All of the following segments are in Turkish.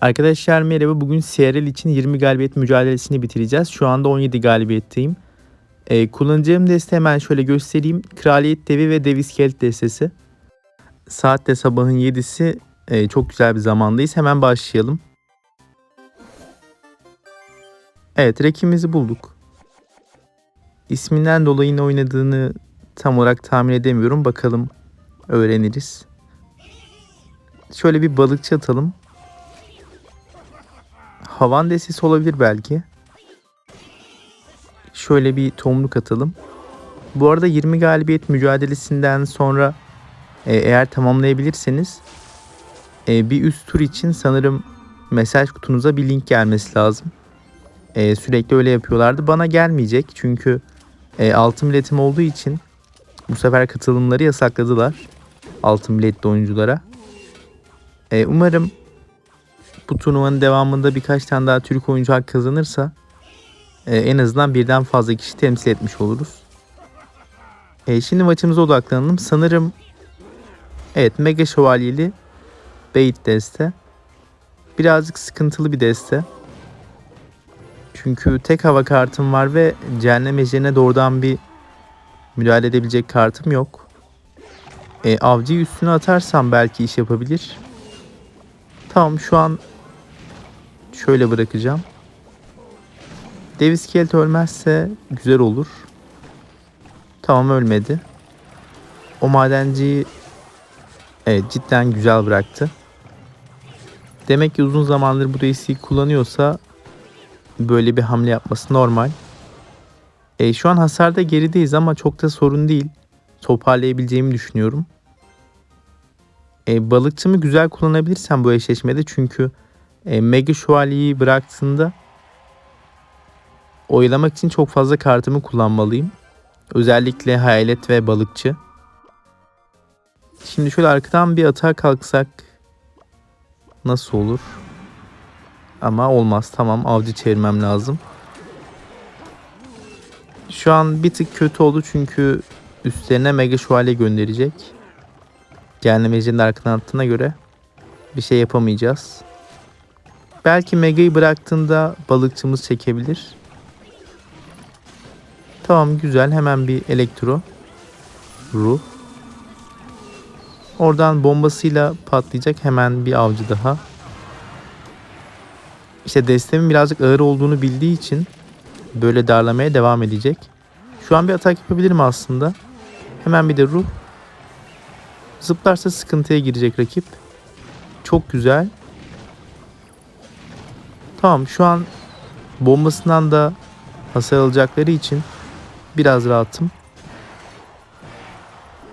Arkadaşlar merhaba. Bugün CRL için 20 galibiyet mücadelesini bitireceğiz. Şu anda 17 galibiyetteyim. Ee, kullanacağım deste hemen şöyle göstereyim. Kraliyet Devi ve Dev İskelet destesi. Saat de sabahın 7'si. Ee, çok güzel bir zamandayız. Hemen başlayalım. Evet rakibimizi bulduk. İsminden dolayı ne oynadığını tam olarak tahmin edemiyorum. Bakalım öğreniriz. Şöyle bir balıkçı atalım. Havan desisi olabilir belki. Şöyle bir tomruk atalım. Bu arada 20 galibiyet mücadelesinden sonra e, eğer tamamlayabilirseniz e, bir üst tur için sanırım mesaj kutunuza bir link gelmesi lazım. E, sürekli öyle yapıyorlardı. Bana gelmeyecek çünkü e, altın biletim olduğu için bu sefer katılımları yasakladılar. Altın biletli oyunculara. E, umarım bu turnuvanın devamında birkaç tane daha Türk oyuncu hak kazanırsa e, en azından birden fazla kişi temsil etmiş oluruz. E, şimdi maçımıza odaklanalım. Sanırım evet Mega Şövalyeli Bait deste. Birazcık sıkıntılı bir deste. Çünkü tek hava kartım var ve cehennem ejderine doğrudan bir müdahale edebilecek kartım yok. E, avcıyı üstüne atarsam belki iş yapabilir. Tamam şu an şöyle bırakacağım. Davis Kelt ölmezse güzel olur. Tamam ölmedi. O madenciyi evet cidden güzel bıraktı. Demek ki uzun zamandır bu DC'yi kullanıyorsa böyle bir hamle yapması normal. E, şu an hasarda gerideyiz ama çok da sorun değil. Toparlayabileceğimi düşünüyorum. E, balıkçımı güzel kullanabilirsem bu eşleşmede çünkü e, Mega Şövalye'yi bıraktığında oylamak için çok fazla kartımı kullanmalıyım. Özellikle hayalet ve balıkçı. Şimdi şöyle arkadan bir atağa kalksak nasıl olur? Ama olmaz. Tamam avcı çevirmem lazım. Şu an bir tık kötü oldu çünkü üstlerine Mega Şövalye gönderecek. Gelmemecinin arkadan attığına göre bir şey yapamayacağız. Belki Mega'yı bıraktığında balıkçımız çekebilir. Tamam güzel hemen bir elektro. Ruh. Oradan bombasıyla patlayacak hemen bir avcı daha. İşte destemin birazcık ağır olduğunu bildiği için böyle darlamaya devam edecek. Şu an bir atak yapabilirim aslında. Hemen bir de ruh. Zıplarsa sıkıntıya girecek rakip. Çok güzel. Tamam şu an bombasından da hasar alacakları için biraz rahatım.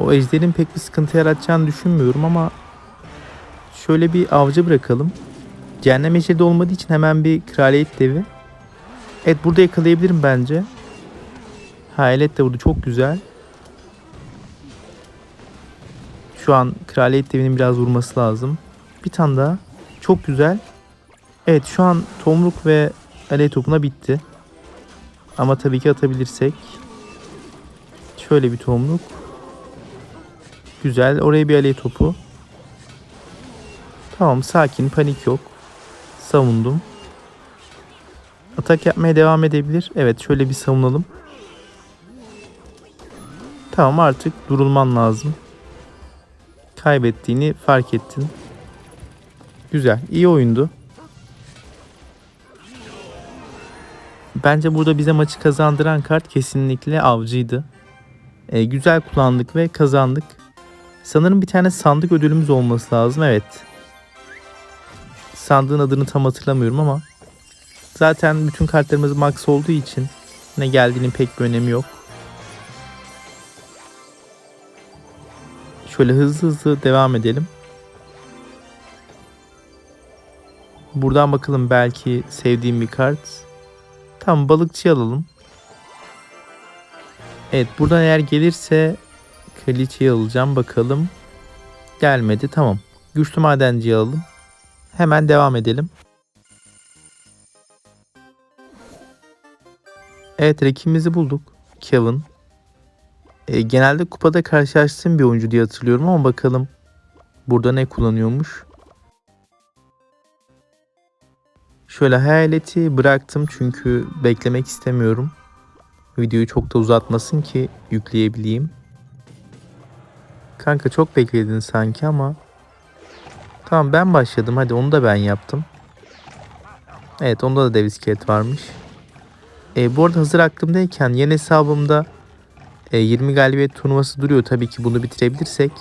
O ejderin pek bir sıkıntı yaratacağını düşünmüyorum ama şöyle bir avcı bırakalım. Cehennem ejderi de olmadığı için hemen bir kraliyet devi. Evet burada yakalayabilirim bence. Hayalet de burada çok güzel. Şu an kraliyet devinin biraz vurması lazım. Bir tane daha. Çok güzel. Evet şu an tomruk ve aley topuna bitti. Ama tabii ki atabilirsek. Şöyle bir tomruk. Güzel. Oraya bir aley topu. Tamam sakin panik yok. Savundum. Atak yapmaya devam edebilir. Evet şöyle bir savunalım. Tamam artık durulman lazım. Kaybettiğini fark ettin. Güzel. iyi oyundu. Bence burada bize maçı kazandıran kart kesinlikle avcıydı. E, güzel kullandık ve kazandık. Sanırım bir tane sandık ödülümüz olması lazım. Evet. Sandığın adını tam hatırlamıyorum ama zaten bütün kartlarımız max olduğu için ne geldiğinin pek bir önemi yok. Şöyle hızlı hızlı devam edelim. Buradan bakalım belki sevdiğim bir kart. Tamam balıkçı alalım. Evet buradan eğer gelirse kraliçeyi alacağım bakalım. Gelmedi tamam. Güçlü madenciyi alalım. Hemen devam edelim. Evet rakibimizi bulduk. Kevin. E, genelde kupada karşılaştığım bir oyuncu diye hatırlıyorum ama bakalım burada ne kullanıyormuş. Şöyle hayaleti bıraktım çünkü beklemek istemiyorum. Videoyu çok da uzatmasın ki yükleyebileyim. Kanka çok bekledin sanki ama. Tamam ben başladım hadi onu da ben yaptım. Evet onda da dev iskelet varmış. E, bu arada hazır aklımdayken yeni hesabımda e, 20 galibiyet turnuvası duruyor. Tabii ki bunu bitirebilirsek.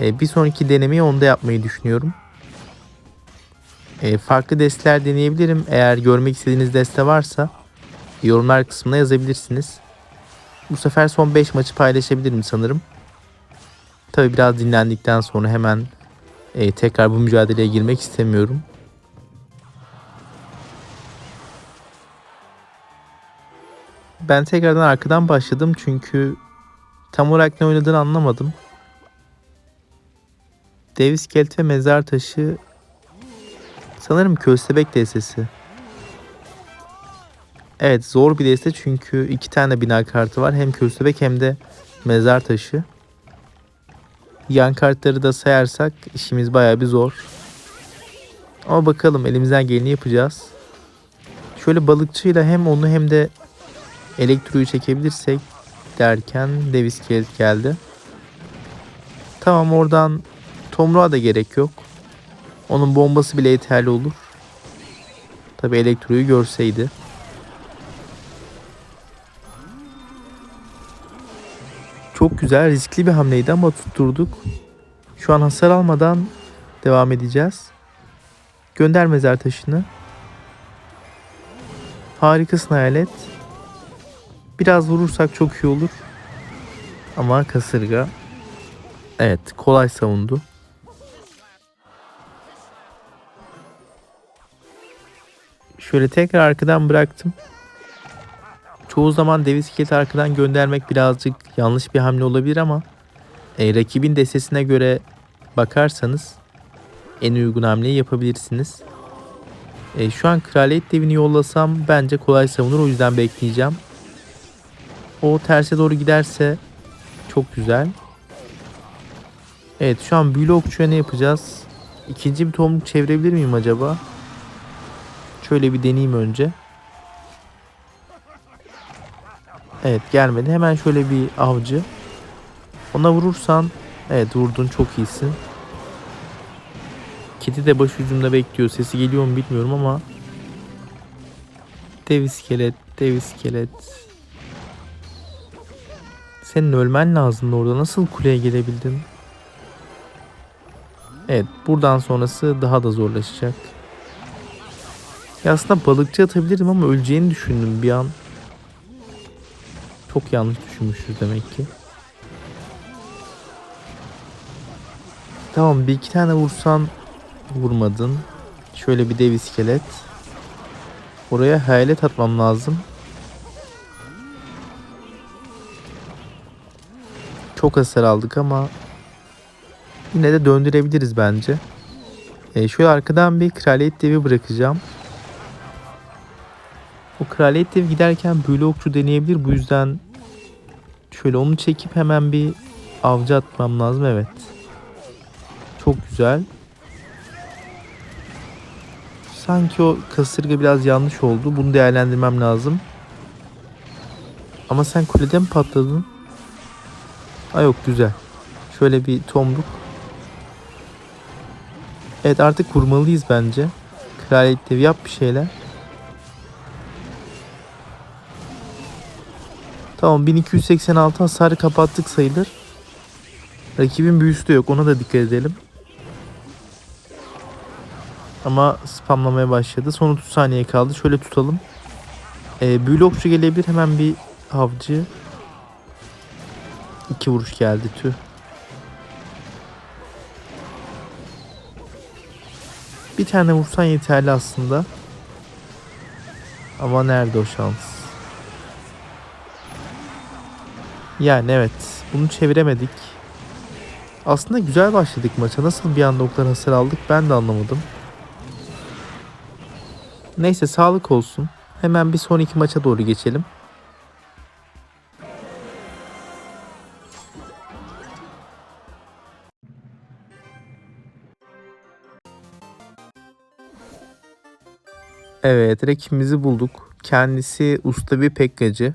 E, bir sonraki denemeyi onda yapmayı düşünüyorum. E, farklı desteler deneyebilirim. Eğer görmek istediğiniz deste varsa yorumlar kısmına yazabilirsiniz. Bu sefer son 5 maçı paylaşabilirim sanırım. Tabii biraz dinlendikten sonra hemen e, tekrar bu mücadeleye girmek istemiyorum. Ben tekrardan arkadan başladım çünkü tam olarak ne oynadığını anlamadım. Dev iskelet ve mezar taşı sanırım köstebek destesi. Evet zor bir deste çünkü iki tane bina kartı var. Hem köstebek hem de mezar taşı. Yan kartları da sayarsak işimiz bayağı bir zor. Ama bakalım elimizden geleni yapacağız. Şöyle balıkçıyla hem onu hem de elektroyu çekebilirsek derken dev iskelet geldi. Tamam oradan Tomruğa da gerek yok. Onun bombası bile yeterli olur. Tabi elektroyu görseydi. Çok güzel riskli bir hamleydi ama tutturduk. Şu an hasar almadan devam edeceğiz. Gönder mezar taşını. Harikasın hayalet. Biraz vurursak çok iyi olur. Ama kasırga. Evet kolay savundu. Şöyle tekrar arkadan bıraktım. Çoğu zaman dev iskeleti arkadan göndermek birazcık yanlış bir hamle olabilir ama e, rakibin destesine göre bakarsanız en uygun hamleyi yapabilirsiniz. E, şu an kraliyet devini yollasam bence kolay savunur o yüzden bekleyeceğim. O terse doğru giderse çok güzel. Evet şu an büyülü okçuya ne yapacağız? İkinci bir tohumluk çevirebilir miyim acaba? Şöyle bir deneyeyim önce. Evet gelmedi. Hemen şöyle bir avcı. Ona vurursan evet vurdun çok iyisin. Kedi de baş ucumda bekliyor. Sesi geliyor mu bilmiyorum ama Dev iskelet, dev iskelet. Senin ölmen lazımdı orada. Nasıl kuleye gelebildin? Evet, buradan sonrası daha da zorlaşacak. Ya aslında balıkçı atabilirim ama öleceğini düşündüm bir an. Çok yanlış düşünmüşüz demek ki. Tamam bir iki tane vursan vurmadın. Şöyle bir dev iskelet. Oraya hayalet atmam lazım. Çok hasar aldık ama yine de döndürebiliriz bence. E, şöyle arkadan bir kraliyet devi bırakacağım. O kraliyet devi giderken büyülü okçu deneyebilir. Bu yüzden şöyle onu çekip hemen bir avcı atmam lazım. Evet. Çok güzel. Sanki o kasırga biraz yanlış oldu. Bunu değerlendirmem lazım. Ama sen kulede mi patladın? Ay yok güzel. Şöyle bir tomruk. Evet artık kurmalıyız bence. Kraliyet devi yap bir şeyler. Tamam 1286 hasarı kapattık sayılır. Rakibin büyüsü de yok ona da dikkat edelim. Ama spamlamaya başladı. Son 30 saniye kaldı. Şöyle tutalım. Ee, büyülü okçu gelebilir. Hemen bir avcı. İki vuruş geldi tüh. Bir tane vursan yeterli aslında. Ama nerede o şans? Yani evet. Bunu çeviremedik. Aslında güzel başladık maça. Nasıl bir anda o kadar hasar aldık ben de anlamadım. Neyse sağlık olsun. Hemen bir sonraki maça doğru geçelim. Evet rakibimizi bulduk. Kendisi usta bir pekkacı.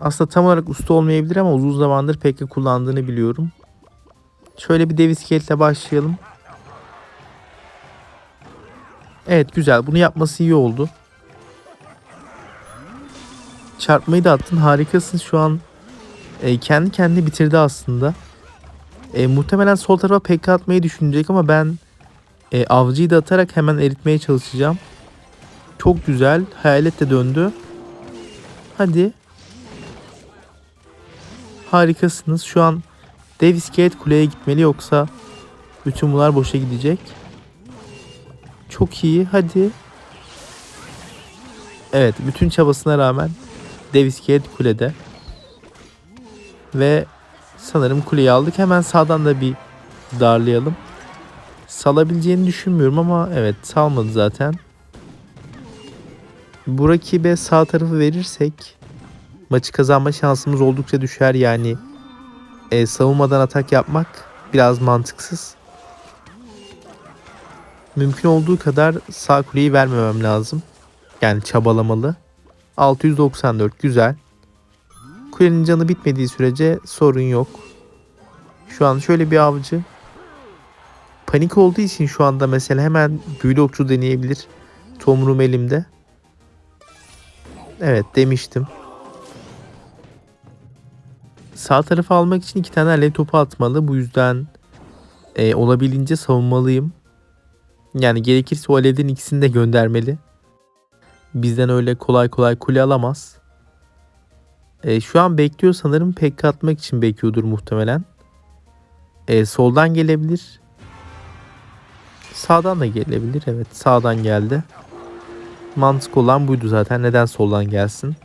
Aslında tam olarak usta olmayabilir ama uzun zamandır pekka kullandığını biliyorum. Şöyle bir dev iskeletle başlayalım. Evet güzel. Bunu yapması iyi oldu. Çarpmayı da attın. Harikasın şu an. E, kendi kendini bitirdi aslında. E, muhtemelen sol tarafa PK atmayı düşünecek ama ben e, avcıyı da atarak hemen eritmeye çalışacağım. Çok güzel. Hayalet de döndü. Hadi. Harikasınız. Şu an dev iskelet kuleye gitmeli yoksa bütün bunlar boşa gidecek. Çok iyi. Hadi. Evet. Bütün çabasına rağmen dev iskelet kulede. Ve sanırım kuleyi aldık. Hemen sağdan da bir darlayalım. Salabileceğini düşünmüyorum ama evet salmadı zaten. Bu rakibe sağ tarafı verirsek maçı kazanma şansımız oldukça düşer yani. E, savunmadan atak yapmak biraz mantıksız. Mümkün olduğu kadar sağ kuleyi vermemem lazım. Yani çabalamalı. 694 güzel. Kulenin canı bitmediği sürece sorun yok. Şu an şöyle bir avcı. Panik olduğu için şu anda mesela hemen büyülü okçu deneyebilir. Tomrum elimde. Evet demiştim. Sağ tarafı almak için iki tane alev topu atmalı. Bu yüzden e, olabildiğince savunmalıyım. Yani gerekirse o alevden ikisini de göndermeli. Bizden öyle kolay kolay kule alamaz. E, şu an bekliyor sanırım pek atmak için bekliyordur muhtemelen. E, soldan gelebilir. Sağdan da gelebilir. Evet sağdan geldi. Mantık olan buydu zaten. Neden soldan gelsin?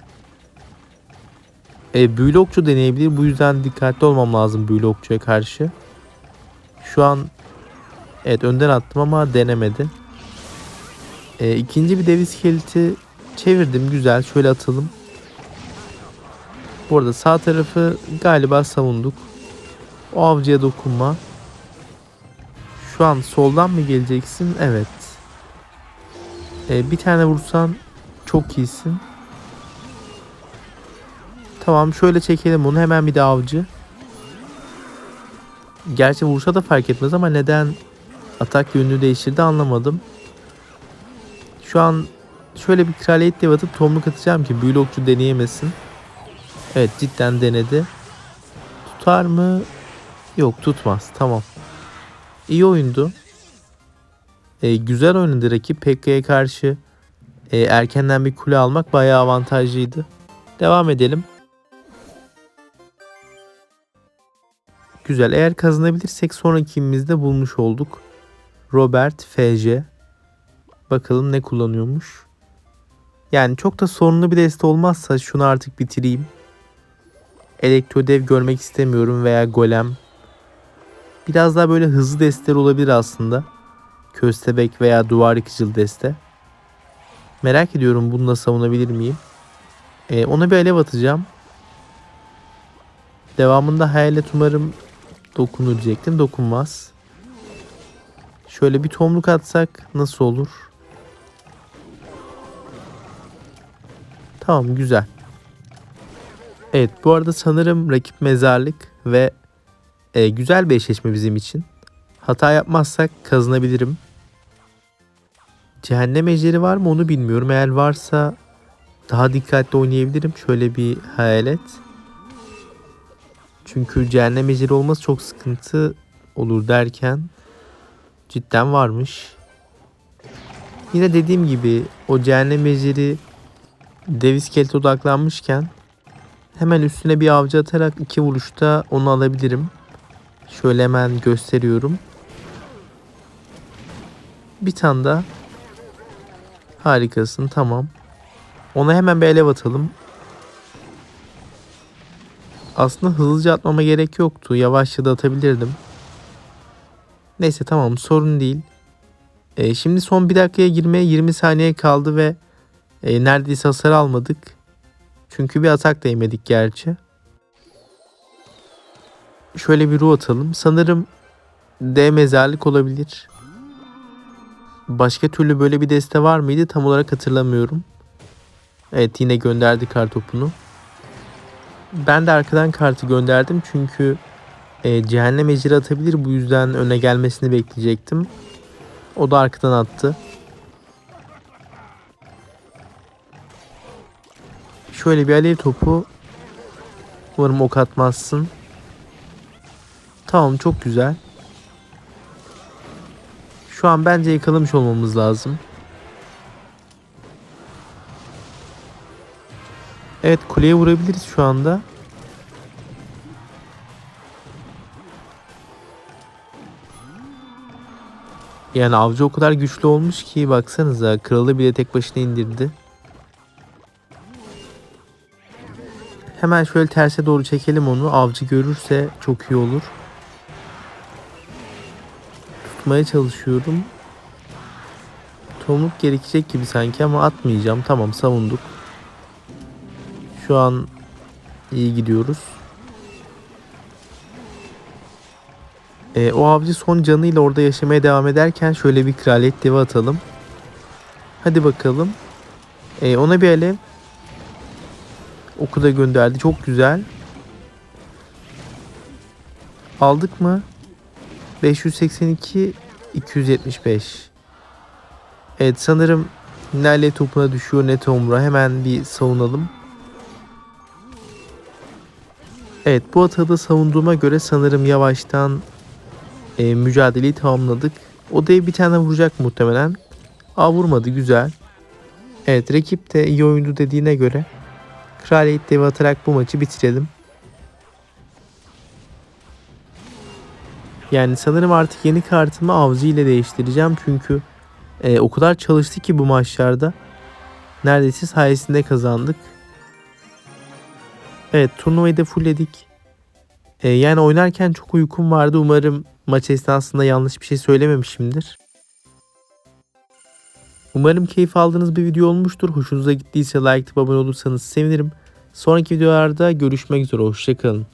E, büyülü okçu deneyebilir. Bu yüzden dikkatli olmam lazım büyülü okçuya karşı. Şu an evet önden attım ama denemedi. E, ikinci bir dev iskeleti çevirdim. Güzel. Şöyle atalım. Bu arada sağ tarafı galiba savunduk. O avcıya dokunma. Şu an soldan mı geleceksin? Evet. Ee, bir tane vursan çok iyisin. Tamam şöyle çekelim bunu. Hemen bir de avcı. Gerçi vursa da fark etmez ama neden atak yönünü değiştirdi anlamadım. Şu an şöyle bir kraliyet dev atıp tomruk atacağım ki büyülü okçu deneyemesin. Evet cidden denedi. Tutar mı? Yok tutmaz. Tamam. İyi oyundu. E, güzel oynadı rakip. Pekka'ya karşı e, erkenden bir kule almak bayağı avantajlıydı. Devam edelim. Güzel. Eğer kazanabilirsek sonraki imimizde bulmuş olduk. Robert FC. Bakalım ne kullanıyormuş. Yani çok da sorunlu bir deste olmazsa şunu artık bitireyim. Elektrodev görmek istemiyorum veya golem. Biraz daha böyle hızlı desteler olabilir aslında. Köstebek veya duvar yıkıcılı deste. Merak ediyorum bununla savunabilir miyim? Ee, ona bir alev atacağım. Devamında hayalet umarım dokunur diyecektim. Dokunmaz. Şöyle bir tomruk atsak nasıl olur? Tamam güzel. Evet bu arada sanırım rakip mezarlık ve e, güzel bir eşleşme bizim için. Hata yapmazsak kazanabilirim. Cehennem ejderi var mı onu bilmiyorum. Eğer varsa daha dikkatli oynayabilirim. Şöyle bir hayalet. Çünkü cehennem ejderi olması çok sıkıntı olur derken cidden varmış. Yine dediğim gibi o cehennem ejderi dev iskelete odaklanmışken hemen üstüne bir avcı atarak iki vuruşta onu alabilirim. Şöyle hemen gösteriyorum. Bir tane daha. Harikasın tamam. Ona hemen bir alev atalım. Aslında hızlıca atmama gerek yoktu. Yavaşça da atabilirdim. Neyse tamam sorun değil. E, şimdi son bir dakikaya girmeye 20 saniye kaldı ve e, neredeyse hasar almadık. Çünkü bir atak değmedik gerçi. Şöyle bir ruh atalım. Sanırım D mezarlık olabilir. başka türlü böyle bir deste var mıydı tam olarak hatırlamıyorum. Evet yine gönderdi kartopunu. Ben de arkadan kartı gönderdim çünkü e, cehennem ejderi atabilir bu yüzden öne gelmesini bekleyecektim. O da arkadan attı. Şöyle bir alev topu. Umarım ok atmazsın. Tamam çok güzel. Şu an bence yakalamış olmamız lazım. Evet kuleye vurabiliriz şu anda. Yani avcı o kadar güçlü olmuş ki baksanıza kralı bile tek başına indirdi. Hemen şöyle terse doğru çekelim onu. Avcı görürse çok iyi olur. Tutmaya çalışıyorum. Tomruk gerekecek gibi sanki ama atmayacağım. Tamam savunduk. Şu an iyi gidiyoruz. Ee, o avcı son canıyla orada yaşamaya devam ederken şöyle bir kraliyet devi atalım. Hadi bakalım. Ee, ona bir alev. Oku da gönderdi. Çok güzel. Aldık mı? 582 275. Evet sanırım Nale topuna düşüyor ne Tomra. Hemen bir savunalım. Evet bu atada savunduğuma göre sanırım yavaştan e, mücadeleyi tamamladık. O dev bir tane vuracak muhtemelen. Aa vurmadı güzel. Evet rakip de iyi oyundu dediğine göre Kraliyet devi atarak bu maçı bitirelim. Yani sanırım artık yeni kartımı avcı ile değiştireceğim çünkü e, o kadar çalıştı ki bu maçlarda. Neredeyse sayesinde kazandık. Evet turnuvayı da fullledik. E, yani oynarken çok uykum vardı. Umarım maç esnasında yanlış bir şey söylememişimdir. Umarım keyif aldığınız bir video olmuştur. Hoşunuza gittiyse like atıp abone olursanız sevinirim. Sonraki videolarda görüşmek üzere. Hoşçakalın.